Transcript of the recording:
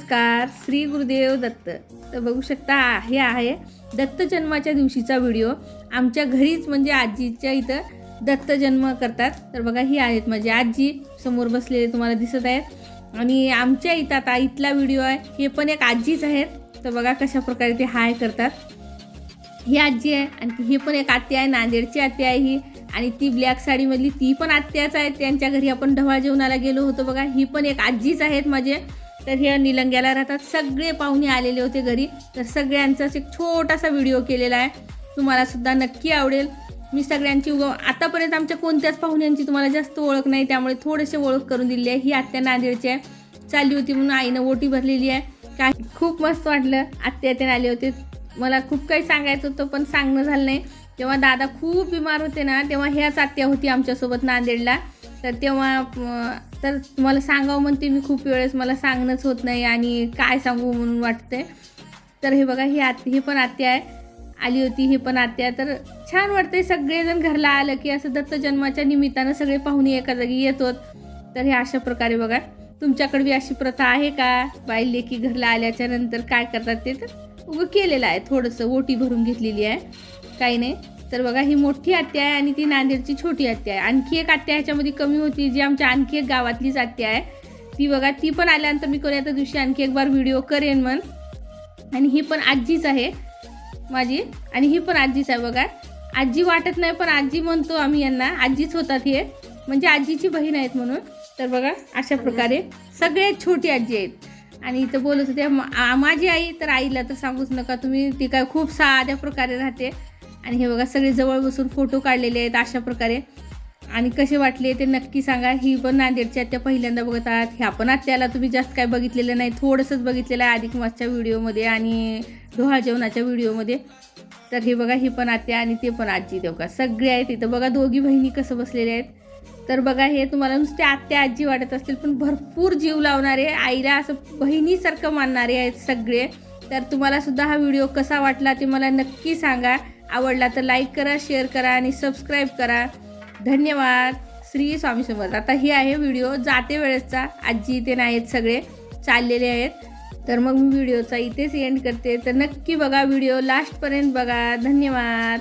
नमस्कार श्री गुरुदेव दत्त. तर बघू शकता हे आहे दत्त जन्माच्या दिवशीचा व्हिडिओ. आमच्या घरीच म्हणजे आजीच्या इथं दत्त जन्म करतात. तर बघा ही आहेत माझी आजी. समोर बसलेले तुम्हाला दिसत आहेत. आणि आमच्या इथं आता इथला व्हिडिओ आहे. हे पण एक आजीच आहेत. तर बघा कशा प्रकारे ते हाय करतात. ही आजी आहे आणि ही पण एक आत्या आहे. नांदेडची आत्या आहे ही. आणि ती ब्लॅक साडीमधली ती पण आत्याच आहे त्यांच्या घरी आपण ढवाळ जेवणाला गेलो होतो बघा. ही पण एक आजीच आहेत माझे. तर हे निलंग्याला राहतात. सगळे पाहुणे आलेले होते घरी. तर सगळ्यांचाच एक छोटासा व्हिडिओ केलेला आहे. तुम्हाला सुद्धा नक्की आवडेल. मी सगळ्यांची उगव आतापर्यंत आमच्या कोणत्याच पाहुण्यांची तुम्हाला जास्त ओळख नाही. त्यामुळे थोडेसे ओळख करून दिली आहे. ही आत्या नांदेडची आहे. चालली होती म्हणून आईनं ओटी भरलेली आहे. काय खूप मस्त वाटलं. आत्या त्याने आले होते. मला खूप काही सांगायचं होतं पण सांगणं झालं नाही. तेव्हा दादा खूप बिमार होते ना तेव्हा ह्याच आत्या होती आमच्यासोबत नांदेडला. तर तेव्हा तर तुम्हाला सांगावं म्हणते मी खूप वेळेस मला सांगणंच होत नाही आणि काय सांगू म्हणून वाटतंय. तर हे बघा ही आत हे पण आत्या आहे. आली होती हे पण आत्या तर छान वाटते सगळेजण घरला आलं की असं दत्त जन्माच्या निमित्तानं सगळे पाहुणे एका जागी येतो तर हे अशा प्रकारे बघा तुमच्याकडे बी अशी प्रथा आहे का? बाई लेकी घरला आल्याच्यानंतर काय करतात ते? तर उगं केलेलं आहे थोडंसं ओटी भरून घेतलेली आहे. काही नाही. तर बघा ही मोठी आत्या आहे आणि ती नांदेडची छोटी आत्या आहे. आणखी एक आत्या ह्याच्यामध्ये कमी होती जी आमच्या आणखी एक गावातलीच आत्या आहे. ती बघा ती पण आल्यानंतर मी करू त्या दिवशी आणखी एक बार व्हिडिओ करेन म्हण आणि ही पण आजीच आहे माझी. आणि ही पण आजीच आहे बघा. आजी वाटत नाही पण आजी म्हणतो आम्ही यांना. आजीच होतात हे. म्हणजे आजीची बहीण आहेत म्हणून. तर बघा अशा प्रकारे सगळ्यात छोटी आजी आहेत. आणि इथं बोलत होते माझी आई तर आईला तर सांगूच नका तुम्ही. ती काय खूप साध्या प्रकारे राहते. आणि हे बघा सगळे जवळ बसून फोटो काढलेले आहेत अशा प्रकारे. आणि कसे वाटले ते नक्की सांगा. ही पण नांदेडची आत्या पहिल्यांदा बघत आहात. ह्या पण आत्याला तुम्ही जास्त काय बघितलेलं नाही. थोडंसंच बघितलेलं आहे अधिक मासच्या व्हिडिओमध्ये आणि डोहाळ जेवणाच्या व्हिडिओमध्ये. तर हे बघा ही पण आत्या आणि ते पण आजी. देऊ का सगळे आहेत इथं. बघा दोघी बहिणी कसं बसलेल्या आहेत. तर बघा हे तुम्हाला नुसते आत्या आजी वाटत असतील पण भरपूर जीव लावणारे आईला असं बहिणीसारखं मानणारे आहेत सगळे. तर तुम्हाला सुद्धा हा व्हिडिओ कसा वाटला ते मला नक्की सांगा. आवडला तर लाईक करा शेअर करा आणि सबस्क्राईब करा. धन्यवाद. श्री स्वामी समर्थ. आता ही आहे व्हिडिओ जाते वेळेसचा. आजी ते नाहीत सगळे. चाललेले आहेत. तर मग मी व्हिडिओचा इथेच एंड करते. तर नक्की बघा व्हिडिओ लास्टपर्यंत बघा. धन्यवाद.